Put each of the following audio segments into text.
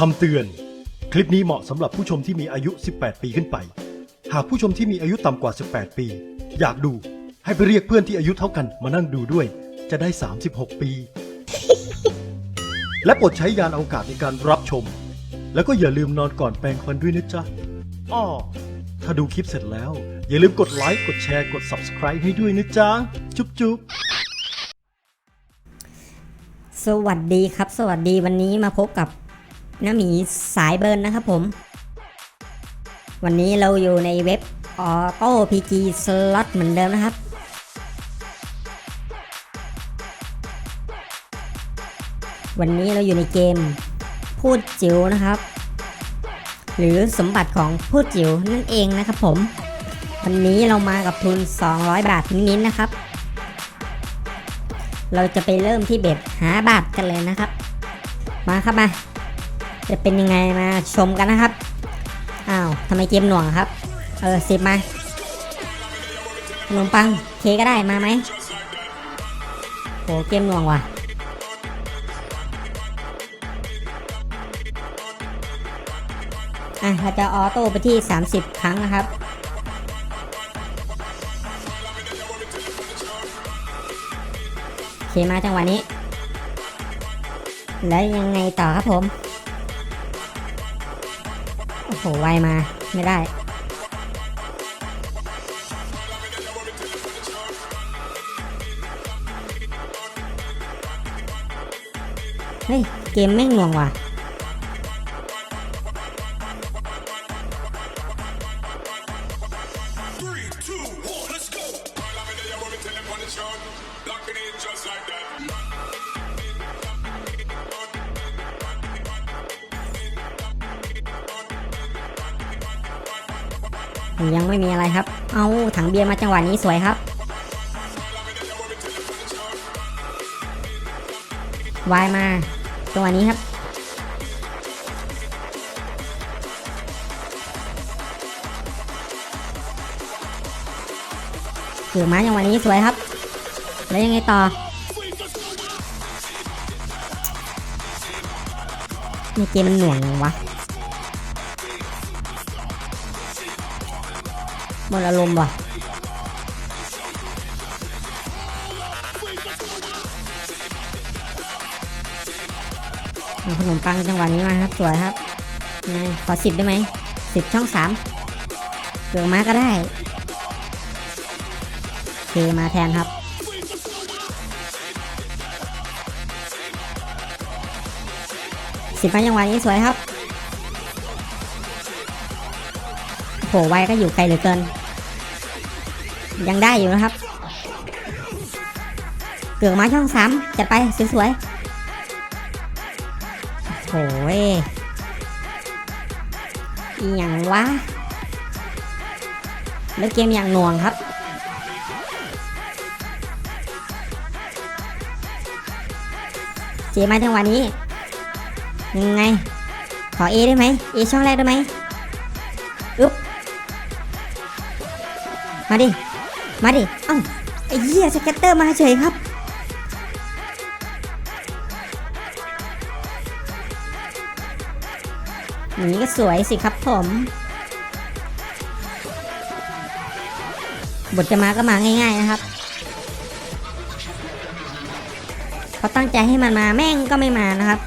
คำเตือน คลิปนี้เหมาะสำหรับผู้ชมที่มีอายุ 18 ปีขึ้นไป หากผู้ชมที่มีอายุต่ำกว่า 18 ปี อยากดู ให้ไปเรียกเพื่อนที่อายุเท่ากันมานั่งดูด้วย จะได้ 36 ปี และโปรดใช้ยานอวกาศในการรับชม แล้วก็อย่าลืมนอนก่อนแปรงฟันด้วยนะจ๊ะอ้อถ้าดูคลิปเสร็จแล้ว อย่าลืมกดไลค์กดแชร์กด Subscribe ให้ด้วยนะจ๊ะ จุ๊บจุ๊บสวัสดีครับ สวัสดีวันนี้มาพบกับ น้าหมีสายเบิร์นนะครับผม วันนี้เราอยู่ในเว็บ Auto PG Slot เหมือนเดิมนะครับ วันนี้เราอยู่ในเกมพูดจิ๋วนะครับ หรือสมบัติของพูดจิ๋วนั่นเองนะครับผม วันนี้เรามากับทุน 200 บาทนิดๆนะครับ เราจะไปเริ่มที่เบ็ดหาบาทกันเลยนะครับ มาครับมา จะเป็นยังไงมาชมกันนะครับ อ้าวทำไมเกมหน่วงครับ เออสิบมาขนมปังเคก็ได้มาไหมโหเกมหน่วงว่ะอะเราจะออโต้ไปที่ 30 ครั้งนะครับโอเคมาจังหวะนี้ แล้วยังไงต่อครับผม หไวมาไม่ได้ เฮ้ย เกมแม่งหน่วงว่ะ Three, two, one, let's go. ยังไม่มีอะไรครับ เอาถังเบียร์มาจังหวะนี้สวยครับ วายมาจังหวะนี้ครับเกือมาจังหวะนี้สวยครับ แล้วยังไงต่อ นี่เกมมันหน่วงวะ หมดอารมณ์ว่ะเอาขนมปังจังหวะนี้มาครับ สวยครับขอสิบได้ไหมสิบช่องสามเกือมาก็ได้เคมาแทนครับสิบมาจังหวะนี้สวยครับ โหไวก็อยู่ไกลเหลือเกิน ยังได้อยู่นะครับ เกือกมาช่องสามจัดไปสวยๆโอ้ยอย่างวะเล่นเกมอย่างหน่วงครับเจมาจังหวะนี้ยังไง ขอ A ได้ไหม A ช่องแรกได้ไหมอึ๊บ มาดิ มาดิ เอ้า ไอ้เหี้ยสเก็ตเตอร์มาเฉยครับ อย่างนี้ก็สวยสิครับผม บทจะมาก็มาง่าย ๆ นะครับเพราะตั้งใจให้มันมาแม่งก็ไม่มานะครับ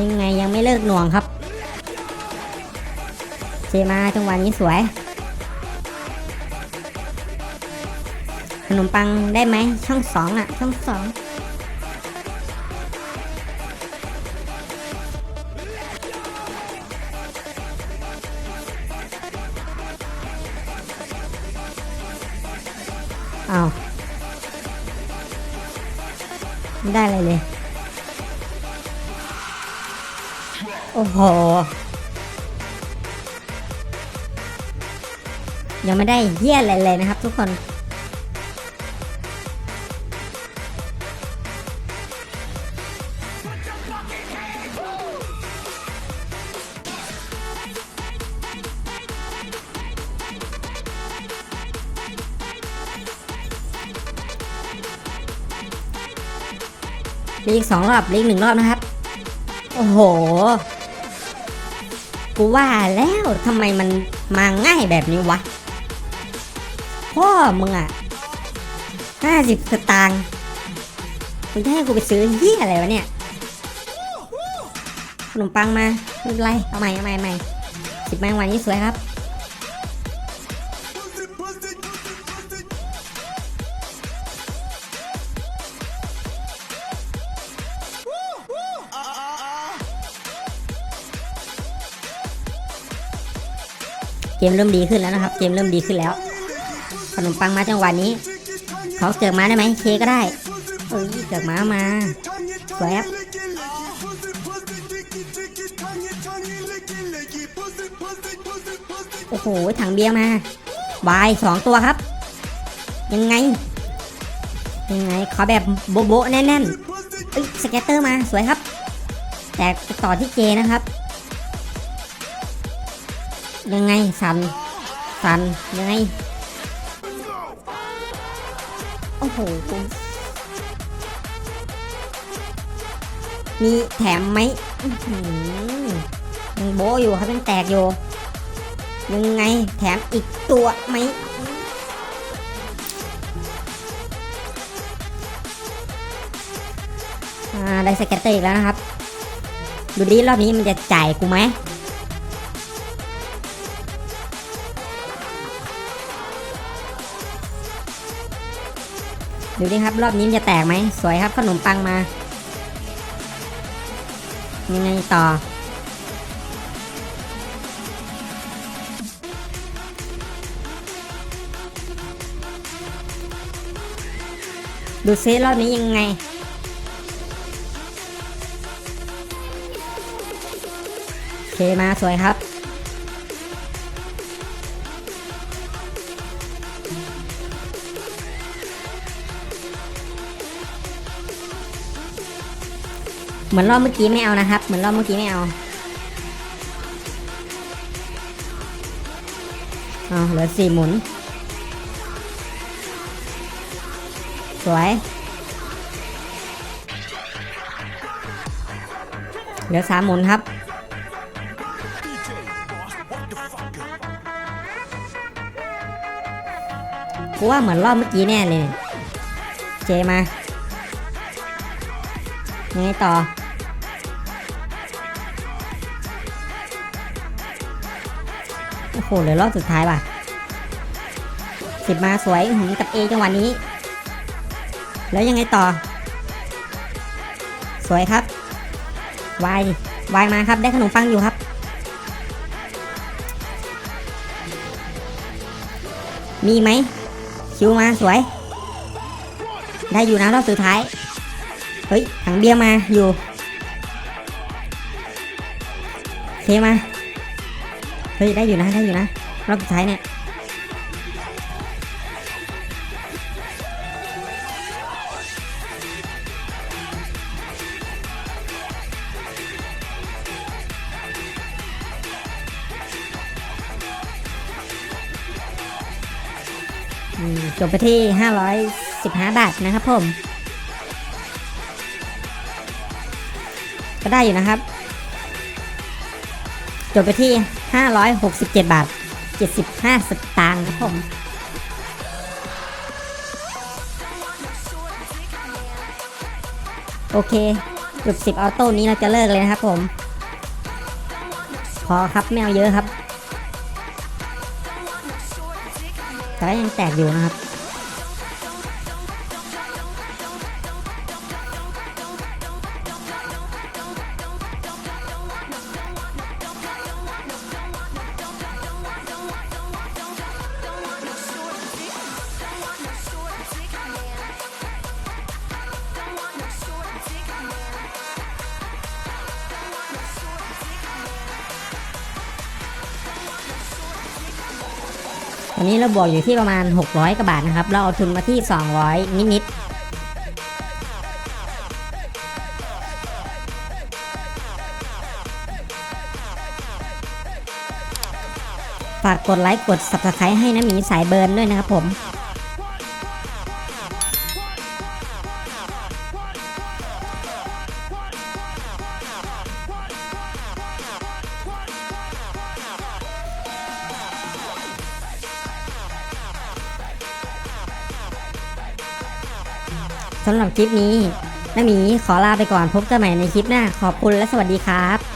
ยังไงยังไม่เลิกหน่วงครับ เจมาจังหวะนี้สวย ขนมปังได้ไหมช่องสองอะ ช่องสองเอาวได้อะไรเลย โอ้โห ยังไม่ได้เยี่ยอะไรเลยนะครับทุกคนลีกสองรอบลีกหนึ่งรอบนะครับ โอ้โห กูว่าแล้วทำไมมันมาง่ายแบบนี้วะ พ่อมึงอะห้าสิบสตางค์มึงจะให้กูไปซื้อเหี้ยอะไรวะเนี่ย ขนมปังมาไม่เป็นไร เอาใหม่เอาใหม่ใหม่สิบแมงวันนี้สวยครับ มเริ่มดีขึ้นแล้วนะครับ เกมเริ่มดีขึ้นแล้ว ขนมปังมาจังหวะนี้เขาเกือกมาได้ไหมเคก็ได้ เอ้ยเกือกมามาสวยครับโอ้โหถังเบียร์มาวายสองตัวครับ ยังไง ยังไง ขอแบบโบะโบะแน่นๆสเก็ตเตอร์มาสวยครับ แต่ต่อที่เจนะครับ ยังไงสันสันยังไง โอ้โหมีแถมไหมยังโบอยู่ครับยังแตกอยู่ยังไงแถมอีกตัวไหมอ่าได้สเก็ตเตอร์อีกแล้วนะครับ ดูดิรอบนี้มันจะจ่ายกูไหม ดูดิครับรอบนี้จะแตกไหมสวยครับขนมปังมา ยังไงต่อ ดูซิรอบนี้ยังไงโอเคมาสวยครับ เหมือนรอบเมื่อกี้ไม่เอานะครับ เหมือนรอบเมื่อกี้ไม่เอาเอาเหลือสี่หมุน สวย เหลือสามหมุนครับ กูว่าเหมือนรอบเมื่อกี้แน่เลย เจมาไงต่อ โอ้โหเหลือรอบสุดท้ายว่ะสิบมาสวยหือกับเอจังหวะนี้ แล้วยังไงต่อ สวยครับวายวายมาครับ ได้ขนมปังอยู่ครับ มีไหมคิวมาสวย ได้อยู่นะรอบสุดท้าย เฮ้ยถังเบียร์มาอยู่เคมา เฮ้ยได้อยู่นะได้อยู่นะรอบสุดท้ายเนี่ยจบไปที่ 515 บาทนะครับผม ก็ได้อยู่นะครับ จบไปที่ 567 บาท 75 สตางค์ครับผมโอเคจบ10ออโต้นี้เราจะเลิกเลยนะครับผม พอครับไม่เอาเยอะครับ แต่ก็ยังแตกอยู่นะครับ ตอนนี้เราบวกอยู่ที่ประมาณ 600กว่าบาทนะครับ เราเอาทุนมาที่ 200 นิดๆฝากกดไลค์กด subscribe ให้น้ำหมีสายเบิร์นด้วยนะครับผม สำหรับคลิปนี้แม่หมีขอลาไปก่อนพบกันใหม่ในคลิปหน้าขอบคุณและสวัสดีครับ